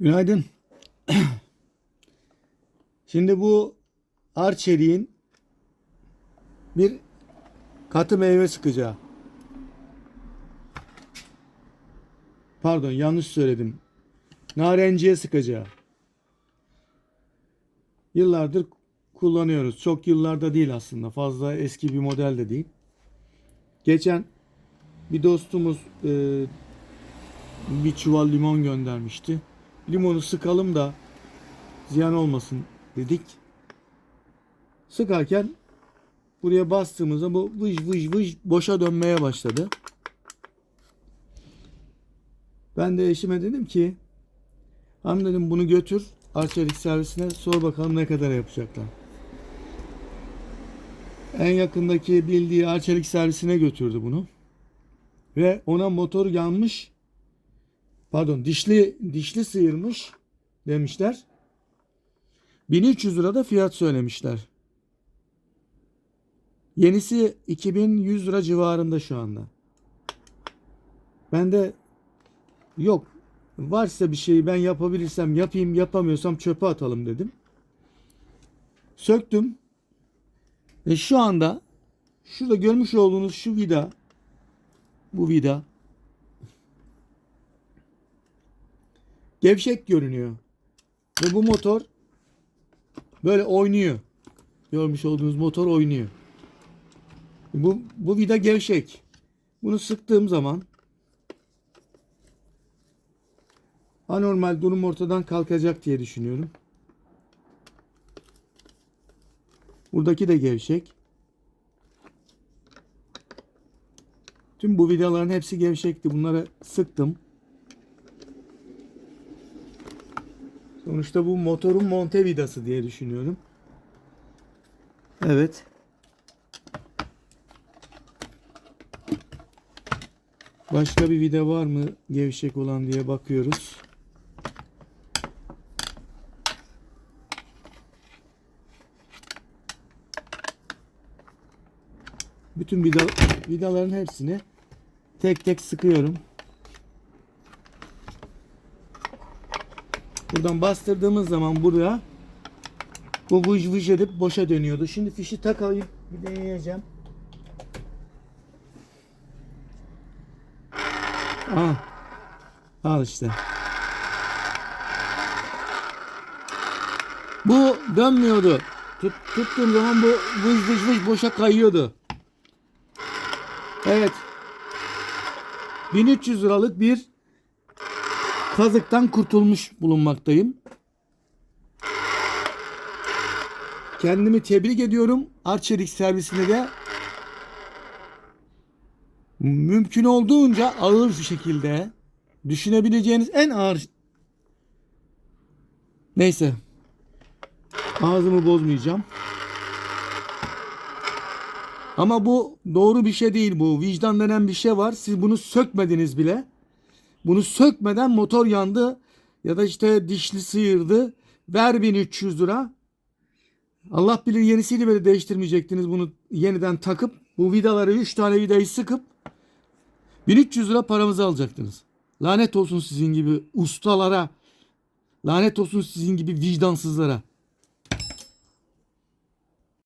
Günaydın. Şimdi bu Arçelik'in bir katı meyve sıkacağı. Pardon yanlış söyledim. Narenciye sıkacağı. Yıllardır kullanıyoruz. Çok yıllarda değil aslında. Fazla eski bir model de değil. Geçen bir dostumuz e, bir çuval limon göndermişti. Limonu sıkalım da ziyan olmasın dedik. Sıkarken buraya bastığımızda bu vıj vıj vıj boşa dönmeye başladı. Ben de eşime dedim ki hanım dedim bunu götür Arçelik servisine sor bakalım ne kadar yapacaklar. En yakındaki bildiği Arçelik servisine götürdü bunu. Ve ona motor yanmış pardon dişli dişli sıyırmış demişler. 1300 lira da fiyat söylemişler. Yenisi 2100 lira civarında şu anda. Ben de yok varsa bir şeyi ben yapabilirsem yapayım yapamıyorsam çöpe atalım dedim. Söktüm. Ve şu anda şurada görmüş olduğunuz şu vida bu vida gevşek görünüyor. Ve bu motor böyle oynuyor. Görmüş olduğunuz motor oynuyor. Bu, bu vida gevşek. Bunu sıktığım zaman anormal durum ortadan kalkacak diye düşünüyorum. Buradaki de gevşek. Tüm bu vidaların hepsi gevşekti. Bunları sıktım. Sonuçta bu motorun monte vidası diye düşünüyorum. Evet. Başka bir vida var mı gevşek olan diye bakıyoruz. Bütün vida, vidaların hepsini tek tek sıkıyorum. Buradan bastırdığımız zaman buraya bu vıj vıj edip boşa dönüyordu. Şimdi fişi takayım. Bir deneyeceğim. Al. Al işte. Bu dönmüyordu. Tut, tuttuğum zaman bu vıj vıj vıj boşa kayıyordu. Evet. 1300 liralık bir kazıktan kurtulmuş bulunmaktayım. Kendimi tebrik ediyorum. Arçelik servisine de mümkün olduğunca ağır bir şekilde düşünebileceğiniz en ağır neyse ağzımı bozmayacağım. Ama bu doğru bir şey değil bu. Vicdan denen bir şey var. Siz bunu sökmediniz bile. Bunu sökmeden motor yandı ya da işte dişli sıyırdı. Ver 1300 lira. Allah bilir yenisiyle böyle değiştirmeyecektiniz bunu yeniden takıp bu vidaları 3 tane vidayı sıkıp 1300 lira paramızı alacaktınız. Lanet olsun sizin gibi ustalara. Lanet olsun sizin gibi vicdansızlara.